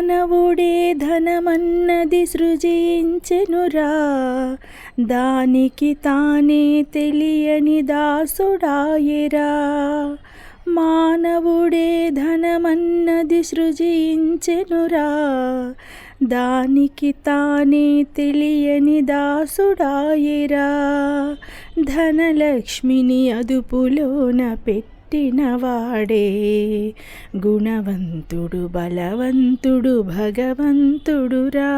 మానవుడే ధనమన్నది సృజించెనురా. దానికి తానే తెలియని దాసుడాయరా. మానవుడే ధనమన్నది సృజించెనురా. దానికి తానే తెలియని దాసుడాయరా. ధనలక్ష్మిని అదుపులోన పుట్టినవాడే. గుణవంతుడు బలవంతుడు భగవంతుడురా.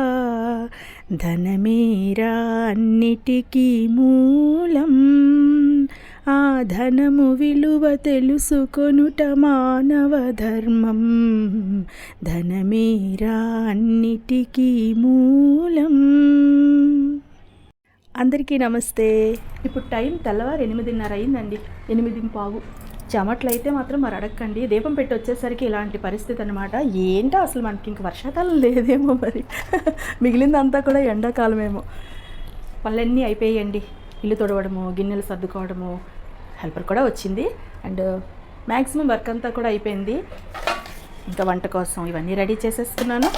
ధనమేరా అన్నిటికీ మూలం. ఆ ధనము విలువ తెలుసుకొనుట మానవ ధర్మం. ధనమేరా అన్నిటికీ మూలం. అందరికీ నమస్తే. ఇప్పుడు టైం తెల్లవారు ఎనిమిదిన్నర అయిందండి. ఎనిమిది పావు చెమట్లయితే మాత్రం మరి అడగండి దీపం పెట్టి వచ్చేసరికి ఇలాంటి పరిస్థితి అనమాట ఏంటో అసలు మనకి ఇంక వర్షాకాలం లేదేమో మరి. మిగిలిందంతా కూడా ఎండాకాలమేమో. పనులన్నీ అయిపోయాయండి. ఇల్లు తొడవడము గిన్నెలు సర్దుకోవడము హెల్పర్ కూడా వచ్చింది. అండ్ మ్యాక్సిమం వర్క్ అంతా కూడా అయిపోయింది. ఇంకా వంట కోసం ఇవన్నీ రెడీ చేసేసుకున్నాను.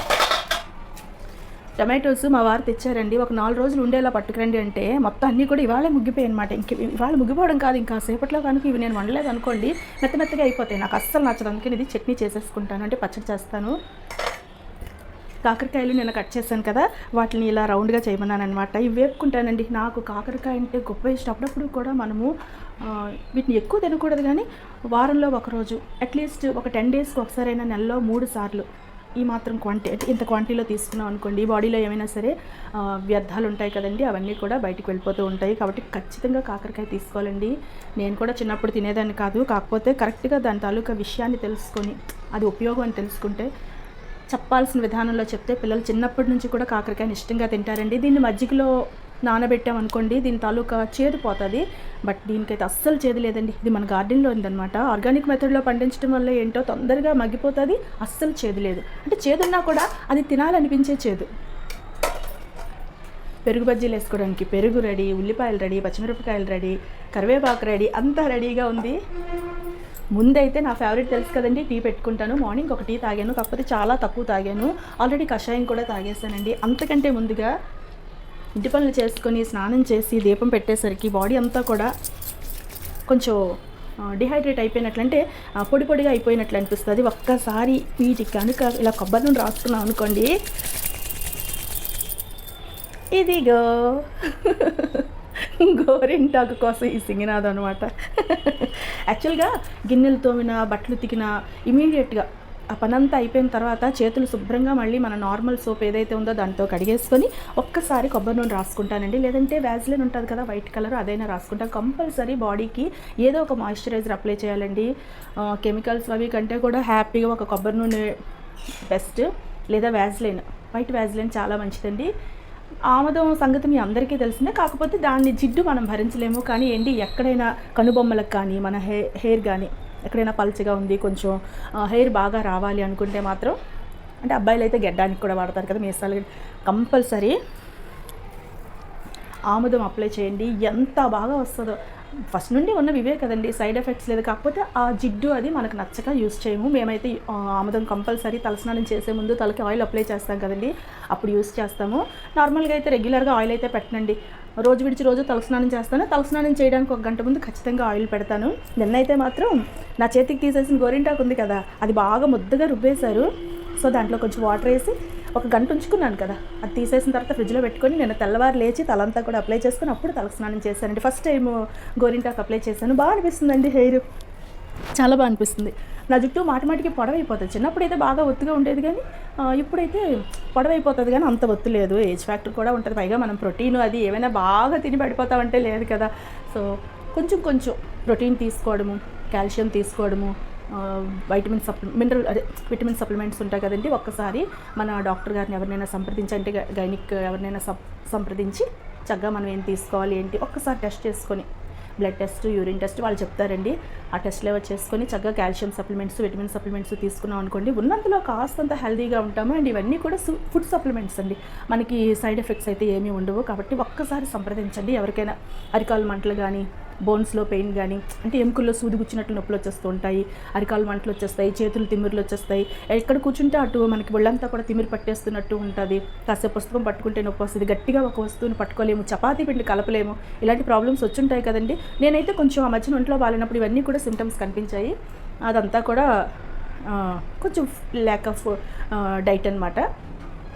టమాటోస్ మా వారు తెచ్చారండి. ఒక నాలుగు రోజులు ఉండేలా పట్టుకురండి అంటే మొత్తం అన్నీ కూడా ఇవాళే ముగ్గిపోయాయి అనమాట ఇంక ఇవాళ ముగ్గిపోవడం కాదు. ఇంకా సేపట్లో కనుక ఇవి నేను వండలేదు అనుకోండి మెత్త మెత్తగా అయిపోతాయి. నాకు అస్సలు నచ్చదు. ఇది చట్నీ చేసేసుకుంటాను. అంటే పచ్చడి చేస్తాను. కాకరకాయలు నేను కట్ చేశాను కదా వాటిని ఇలా రౌండ్గా చేయమన్నాను అనమాట ఇవి వేపుకుంటానండి. నాకు కాకరకాయ అంటే గొప్ప ఇష్టం. అప్పుడప్పుడు కూడా మనము వీటిని ఎక్కువ తినకూడదు కానీ వారంలో ఒకరోజు అట్లీస్ట్ ఒక టెన్ డేస్కి ఒకసారైనా నెలలో మూడు సార్లు ఈ మాత్రం క్వాంటి అంటే ఇంత క్వాంటిటీలో తీసుకున్నాం అనుకోండి బాడీలో ఏమైనా సరే వ్యర్థాలు ఉంటాయి కదండి అవన్నీ కూడా బయటకు వెళ్ళిపోతూ ఉంటాయి. కాబట్టి ఖచ్చితంగా కాకరకాయ తీసుకోవాలండి. నేను కూడా చిన్నప్పుడు తినేదాన్ని కాదు. కాకపోతే కరెక్ట్గా దాని తాలూకా విషయాన్ని తెలుసుకొని అది ఉపయోగం అని తెలుసుకుంటే చెప్పాల్సిన విధానంలో చెప్తే పిల్లలు చిన్నప్పటి నుంచి కూడా కాకరకాయని ఇష్టంగా తింటారండి. దీన్ని మజ్జిగలో నానబెట్టాం అనుకోండి దీని తాలూకా చేదు పోతుంది. బట్ దీనికైతే అస్సలు చేదు లేదండి. ఇది మన గార్డెన్లో ఉందన్నమాట. ఆర్గానిక్ మెథడ్లో పండించడం వల్ల ఏంటో తొందరగా మగ్గిపోతుంది అస్సలు చేదు లేదు. అంటే చేదున్నా కూడా అది తినాలనిపించే చేదు. పెరుగు బజ్జీలు వేసుకోవడానికి పెరుగు రెడీ ఉల్లిపాయలు రెడీ పచ్చిమిరపకాయలు రెడీ కరివేపాకు రెడీ అంతా రెడీగా ఉంది. ముందైతే నా ఫేవరెట్ తెలుసు కదండి టీ పెట్టుకుంటాను. మార్నింగ్ ఒక టీ తాగాను కాకపోతే చాలా తక్కువ తాగాను. ఆల్రెడీ కషాయం కూడా తాగేసానండి. అంతకంటే ముందుగా ఇంటి పనులు చేసుకొని స్నానం చేసి దీపం పెట్టేసరికి బాడీ అంతా కూడా కొంచెం డిహైడ్రేట్ అయిపోయినట్లంటే పొడి పొడిగా అయిపోయినట్లు అనిపిస్తుంది. ఒక్కసారి వీటికి కనుక ఇలా కొబ్బరి నుండి రాసుకున్నాం అనుకోండి. ఇదిగో. గోరింటాకు కోసం ఈ సింగినాథ అనమాట యాక్చువల్గా గిన్నెలు తోమిన బట్టలు తికిన ఇమీడియట్గా ఆ పనంతా అయిపోయిన తర్వాత చేతులు శుభ్రంగా మళ్ళీ మన నార్మల్ సోప్ ఏదైతే ఉందో దాంతో కడిగేసుకొని ఒక్కసారి కొబ్బరి నూనె రాసుకుంటానండి. లేదంటే వ్యాజ్లిన్ ఉంటుంది కదా వైట్ కలర్ అదైనా రాసుకుంటాను కంపల్సరీ బాడీకి ఏదో ఒక మాయిశ్చరైజర్ అప్లై చేయాలండి. కెమికల్స్ అవి కంటే కూడా హ్యాపీగా ఒక కొబ్బరి నూనె బెస్ట్ లేదా వ్యాజ్లైన్ వైట్ వ్యాజ్లైన్ చాలా మంచిదండి. ఆమదం సంగతి మీ అందరికీ తెలిసిందే. కాకపోతే దాన్ని జిడ్డు మనం భరించలేము. కానీ ఏంటి ఎక్కడైనా కనుబొమ్మలకు కానీ మన హే హెయిర్ కానీ ఎక్కడైనా పల్చగా ఉంది కొంచెం హెయిర్ బాగా రావాలి అనుకుంటే మాత్రం అంటే అబ్బాయిలు అయితే గెడ్డానికి కూడా వాడతారు కదా మీసాలు కంపల్సరీ ఆముదం అప్లై చేయండి. ఎంత బాగా వస్తుందో. ఫస్ట్ నుండి ఉన్నవి ఇవే కదండి సైడ్ ఎఫెక్ట్స్ లేదు. కాకపోతే ఆ జిడ్డు అది మనకు నచ్చక యూస్ చేయము. మేమైతే ఆముదం కంపల్సరీ తలస్నానం చేసే ముందు తలకి ఆయిల్ అప్లై చేస్తాం కదండి అప్పుడు యూస్ చేస్తాము. నార్మల్గా అయితే రెగ్యులర్గా ఆయిల్ అయితే పెట్టనండి. రోజు విడిచి రోజు తలస్నానం చేస్తాను. తలస్నానం చేయడానికి ఒక గంట ముందు ఖచ్చితంగా ఆయిల్ పెడతాను. నిన్నైతే మాత్రం నా చేతికి తీసేసిన గోరింటాకు ఉంది కదా అది బాగా ముద్దగా రుబ్బేశారు. సో దాంట్లో కొంచెం వాటర్ వేసి ఒక గంట ఉంచుకున్నాను కదా అది తీసేసిన తర్వాత ఫ్రిడ్జ్లో పెట్టుకొని నేను తెల్లవారు లేచి తలంతా కూడా అప్లై చేసుకుని అప్పుడు తలకు స్నానం చేశానండి. ఫస్ట్ టైం గోరింటాకు అప్లై చేశాను. బాగా అనిపిస్తుందండి హెయిర్. చాలా బాగా అనిపిస్తుంది. నా జుట్టు మాటమాటికి పొడవైపోతుంది. చిన్నప్పుడు అయితే బాగా ఒత్తుగా ఉండేది కానీ ఇప్పుడైతే పొడవైపోతుంది కానీ అంత ఒత్తు లేదు. ఏజ్ ఫ్యాక్టర్ కూడా ఉంటుంది. పైగా మనం ప్రోటీన్ అది ఏమైనా బాగా తిని పడిపోతామంటే లేదు కదా. సో కొంచెం కొంచెం ప్రోటీన్ తీసుకోవడము కాల్షియం తీసుకోవడము వైటమిన్ సప్లి మినరల్ అదే విటమిన్ సప్లిమెంట్స్ ఉంటాయి కదండి. ఒక్కసారి మన డాక్టర్ గారిని ఎవరినైనా సంప్రదించి అంటే గైనిక్ ఎవరినైనా సం సంప్రదించి చక్కగా మనం ఏం తీసుకోవాలి ఏంటి ఒక్కసారి టెస్ట్ చేసుకొని బ్లడ్ టెస్ట్ యూరిన్ టెస్ట్ వాళ్ళు చెప్తారండి. ఆ టెస్ట్ లెవెల్ చేసుకొని చక్కగా కాల్షియం సప్లిమెంట్స్ విటమిన్ సప్లిమెంట్స్ తీసుకున్నాం అనుకోండి. ఉన్నంతలో కాస్తంత హెల్దీగా ఉంటాము. అండ్ ఇవన్నీ కూడా ఫుడ్ సప్లిమెంట్స్ అండి. మనకి సైడ్ ఎఫెక్ట్స్ అయితే ఏమీ ఉండవు. కాబట్టి ఒక్కసారి సంప్రదించండి. ఎవరికైనా అరికాలు మంటలు కానీ బోన్స్లో పెయిన్ కానీ అంటే ఎముకల్లో సూది గుచ్చినట్లు నొప్పులు వచ్చేస్తూ ఉంటాయి అరికాలు మంటలు వచ్చేస్తాయి చేతులు తిమ్మిర్లు వచ్చేస్తాయి. ఎక్కడ కూర్చుంటే అటు మనకి ఒళ్ళంతా కూడా తిమ్మిరి పట్టేస్తున్నట్టు ఉంటుంది. కాసేపు పుస్తకం పట్టుకుంటే నొప్పి వస్తుంది. గట్టిగా ఒక వస్తువుని పట్టుకోలేము చపాతీ పిండి కలపలేము. ఇలాంటి ప్రాబ్లమ్స్ వచ్చుంటాయి కదండి. నేనైతే కొంచెం ఆ మధ్యన ఒంట్లో బాగాలేనప్పుడు ఇవన్నీ కూడా సిమ్టమ్స్ కనిపించాయి. అదంతా కూడా కొంచెం ల్యాక్ ఆఫ్ డైట్ అనమాట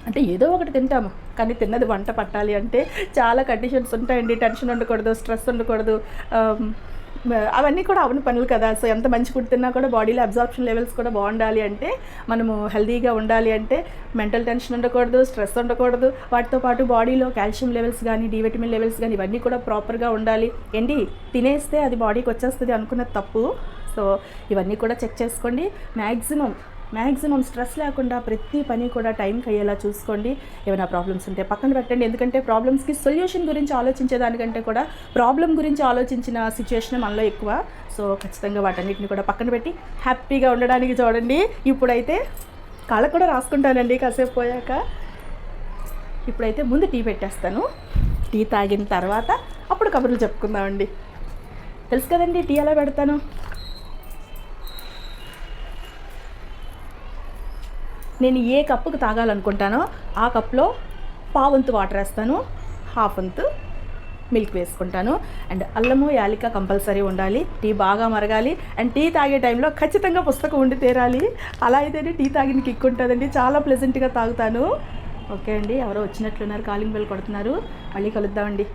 అంటే ఏదో ఒకటి తింటాము. కానీ తిన్నది వంట పట్టాలి అంటే చాలా కండిషన్స్ ఉంటాయండి. టెన్షన్ ఉండకూడదు స్ట్రెస్ ఉండకూడదు. అవన్నీ కూడా అవని పనులు కదా. సో ఎంత మంచి ఫుడ్ తిన్నా కూడా బాడీలో అబ్జార్ప్షన్ లెవెల్స్ కూడా బాగుండాలి అంటే మనము హెల్దీగా ఉండాలి అంటే మెంటల్ టెన్షన్ ఉండకూడదు స్ట్రెస్ ఉండకూడదు. వాటితో పాటు బాడీలో కాల్షియం లెవెల్స్ కానీ డి విటమిన్ లెవెల్స్ కానీ ఇవన్నీ కూడా ప్రాపర్గా ఉండాలి. ఏంటి? తినేస్తే అది బాడీకి వచ్చేస్తుంది అనుకున్నది తప్పు. సో ఇవన్నీ కూడా చెక్ చేసుకోండి. మ్యాక్సిమం మ్యాక్సిమం స్ట్రెస్ లేకుండా ప్రతి పని కూడా టైంకి అయ్యేలా చూసుకోండి. ఏమైనా ప్రాబ్లమ్స్ ఉంటే పక్కన పెట్టండి. ఎందుకంటే ప్రాబ్లమ్స్కి సొల్యూషన్ గురించి ఆలోచించేదానికంటే కూడా ప్రాబ్లం గురించి ఆలోచించిన సిచ్యువేషన్ మనలో ఎక్కువ. సో ఖచ్చితంగా వాటన్నిటిని కూడా పక్కన పెట్టి హ్యాపీగా ఉండడానికి చూడండి. ఇప్పుడైతే కాళ్ళకు కూడా రాసుకుంటానండి కాసేపు పోయాక. ఇప్పుడైతే ముందు టీ పెట్టేస్తాను. టీ తాగిన తర్వాత అప్పుడు కబుర్లు చెప్పుకుందామండి. తెలుసు కదండి టీ ఎలా పెడతాను? నేను ఏ కప్పుకు తాగాలనుకుంటానో ఆ కప్లో పావంతు వాటర్ వేస్తాను హాఫ్ వంతు మిల్క్ వేసుకుంటాను. అండ్ అల్లము యాలిక కంపల్సరీ ఉండాలి. టీ బాగా మరగాలి. అండ్ టీ తాగే టైంలో ఖచ్చితంగా పుస్తకం ఉండి తీరాలి. అలా అయితేనే టీ తాగిన కిక్ ఉంటుందండి. చాలా ప్లెజెంట్గా తాగుతాను. ఓకే అండి ఎవరో వచ్చినట్లున్నారు కాలింగ్ బెల్ కొడుతున్నారు. మళ్ళీ కలుద్దామండి.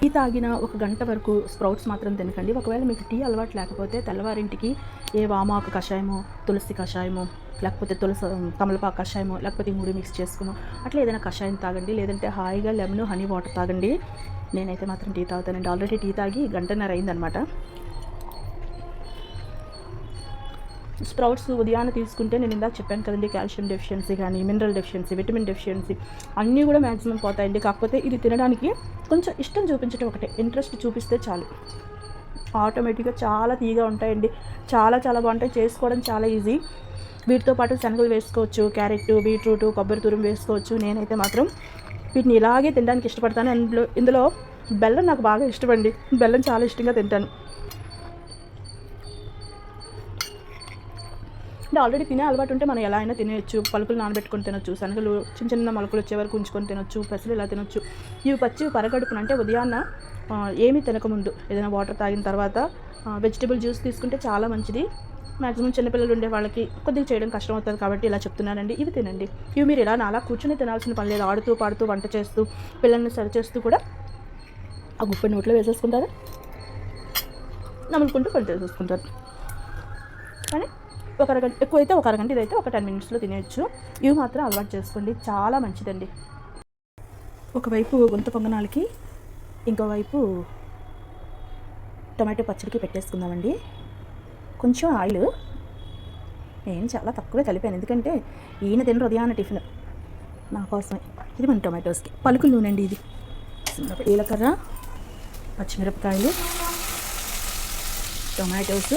టీ తాగిన ఒక గంట వరకు స్ప్రౌట్స్ మాత్రం తినకండి. ఒకవేళ మీకు టీ అలవాటు లేకపోతే తెల్లవారింటికి ఏ వామాకు కషాయమో తులసి కషాయమో లేకపోతే తులసి తమలపాకు కషాయమో లేకపోతే మూడు మిక్స్ చేసుకునో అట్లా ఏదైనా కషాయం తాగండి. లేదంటే హాయిగా లెమన్ హనీ వాటర్ తాగండి. నేనైతే మాత్రం టీ తాగుతానండి. ఆల్రెడీ టీ తాగి గంటన్నర అయిందనమాట. స్ప్రౌట్స్ ఉదయాన్నే తీసుకుంటే నేను ఇందాక చెప్పాను కదండి కాల్షియం డెఫిషియన్సీ కానీ మినరల్ డెఫిషియన్సీ విటమిన్ డెఫిషియన్సీ అన్నీ కూడా మ్యాక్సిమం పోతాయండి. కాకపోతే ఇది తినడానికి కొంచెం ఇష్టం చూపించడం ఒకటే. ఇంట్రెస్ట్ చూపిస్తే చాలు. ఆటోమేటిక్గా చాలా తీగా ఉంటాయండి. చాలా చాలా బాగుంటాయి. చేసుకోవడం చాలా ఈజీ. వీటితో పాటు శనగలు వేసుకోవచ్చు క్యారెట్ బీట్రూట్ కొబ్బరి తురుము వేసుకోవచ్చు. నేనైతే మాత్రం వీటిని ఇలాగే తినడానికి ఇష్టపడతాను. అందులో ఇందులో బెల్లం నాకు బాగా ఇష్టమండి. బెల్లం చాలా ఇష్టంగా తింటాను. అంటే ఆల్రెడీ తినే అలవాటు ఉంటే మనం ఎలా అయినా తినేయచ్చు. పలుకులు నానబెట్టుకొని తినొచ్చు. శనగలు చిన్న చిన్న మొలకలు వచ్చే వరకు ఉంచుకొని తినొచ్చు. పెసలు ఇలా తినొచ్చు. ఇవి పచ్చి పరగడుపున అంటే ఉదయాన్న ఏమీ తినకముందు. ఏదైనా వాటర్ తాగిన తర్వాత వెజిటబుల్ జ్యూస్ తీసుకుంటే చాలా మంచిది. మ్యాక్సిమం చిన్నపిల్లలు ఉండే వాళ్ళకి కొద్దిగా చేయడం కష్టం అవుతుంది కాబట్టి ఇలా చెప్తున్నానండి. ఇవి తినండి. ఇవి మీరు ఇలా నాలా కూర్చొని తినాల్సిన పని లేదు. ఆడుతూ పాడుతూ వంట చేస్తూ పిల్లల్ని సరి చేస్తూ కూడా ఆ గుప్ప నోట్లో వేసేసుకుంటారు. నములుకుంటూ పని చేసేసుకుంటారు. కానీ ఒక అరగంట ఎక్కువైతే ఒక అరగంట ఇదైతే ఒక టెన్ మినిట్స్లో తినేయచ్చు. ఇవి మాత్రం అలవాటు చేసుకోండి. చాలా మంచిదండి. ఒకవైపు గుంత పొంగనాలకి ఇంకోవైపు టొమాటో పచ్చడికి పెట్టేసుకుందామండి. కొంచెం ఆయిల్. నేను చాలా తక్కువే కలిపాను. ఎందుకంటే ఈయన తిన ఉదయాన్న టిఫిన్. నా కోసమే. ఇది మన టొమాటోస్కి. పలుకులు నూనె అండి ఇది. జీలకర్ర పచ్చిమిరపకాయలు టొమాటోస్.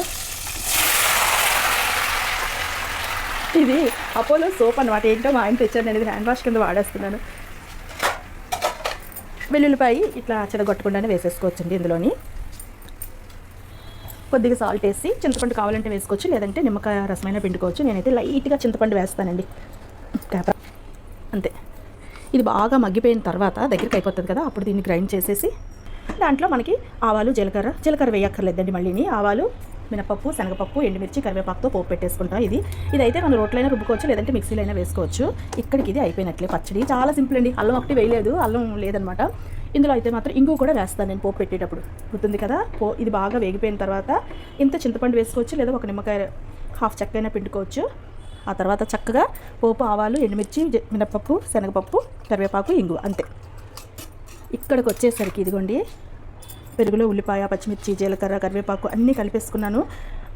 ఇది అపోలో సోప్ అనమాట ఏంటో మా ఆయన తెచ్చాను నేను ఇది హ్యాండ్ వాష్ కింద వాడేస్తున్నాను. వెల్లుల్లిపాయ ఇట్లా చెడగొట్టకుండానే వేసేసుకోవచ్చండి ఇందులోని. కొద్దిగా సాల్ట్ వేసి చింతపండు కావాలంటే వేసుకోవచ్చు లేదంటే నిమ్మకాయ రసమైన పిండుకోవచ్చు. నేనైతే లైట్గా చింతపండు వేస్తానండి. కాప- అంతే. ఇది బాగా మగ్గిపోయిన తర్వాత దగ్గరికి అయిపోతుంది కదా అప్పుడు దీన్ని గ్రైండ్ చేసేసి దాంట్లో మనకి ఆవాలు జీలకర్ర జీలకర్ర వేయక్కర్లేదండి మళ్ళీని. ఆవాలు మినపప్పు శనగపప్పు ఎండుమిర్చి కరివేపాకుతో పోపు పెట్టేసుకుంటాం ఇది. ఇదైతే మనం రోట్లైనా రుబ్బుకోవచ్చు లేదంటే మిక్సీలో అయినా వేసుకోవచ్చు. ఇక్కడికి ఇది అయిపోయినట్లే పచ్చడి. చాలా సింపుల్ అండి. అల్లం ఒకటి వేయలేదు అల్లం లేదనమాట. ఇందులో అయితే మాత్రం ఇంగు కూడా వేస్తాను నేను పోపు పెట్టేటప్పుడు. గుర్తుంది కదా? పో ఇది బాగా వేగిపోయిన తర్వాత ఇంత చింతపండు వేసుకోవచ్చు లేదా ఒక నిమ్మకాయ హాఫ్ చక్కైన పిండుకోవచ్చు. ఆ తర్వాత చక్కగా పోపు ఆవాలు ఎండుమిర్చి మినపప్పు శనగపప్పు కరివేపాకు ఇంగు అంతే. ఇక్కడికి వచ్చేసరికి ఇదిగోండి. పెరుగులో ఉల్లిపాయ పచ్చిమిర్చి జీలకర్ర కరివేపాకు అన్నీ కలిపేసుకున్నాను.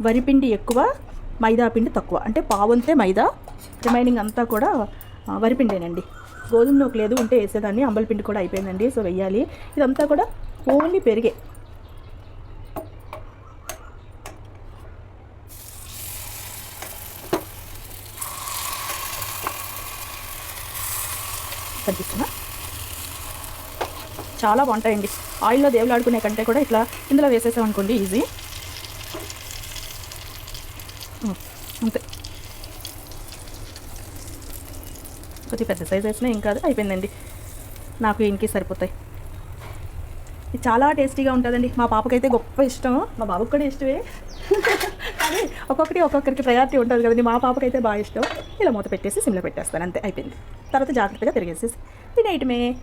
వరిపిండి ఎక్కువ మైదా పిండి తక్కువ. అంటే పావంతే మైదా రిమైనింగ్ అంతా కూడా వరిపిండేనండి గోధుమ నూకు లేదు ఉంటే వేసేదాన్ని. అంబల పిండి కూడా అయిపోయిందండి సో వెయ్యాలి. ఇదంతా కూడా ఓన్లీ పెరిగే. కనిపిస్తున్నా చాలా బాగుంటాయండి. ఆయిల్లో దేవులు ఆడుకునే కంటే కూడా ఇట్లా ఇందులో వేసేసాం అనుకోండి ఈజీ అంతే. కొద్ది పెద్ద సైజ్ వేసినా ఏం కాదు అయిపోయిందండి. నాకు ఇంటికి సరిపోతాయి. ఇది చాలా టేస్టీగా ఉంటుందండి. మా పాపకైతే గొప్ప ఇష్టం. మా బాబుకి కూడా ఇష్టమే. కానీ ఒక్కొక్కటి ఒక్కొక్కరికి ప్రయారిటీ ఉంటుంది కదండి. మా పాపకైతే బాగా ఇష్టం. ఇలా మూత పెట్టేసి సిమ్లో పెట్టేస్తాను. అంతే అయిపోయింది. తర్వాత జాగ్రత్తగా తిరిగేసేసి తినేయటమే.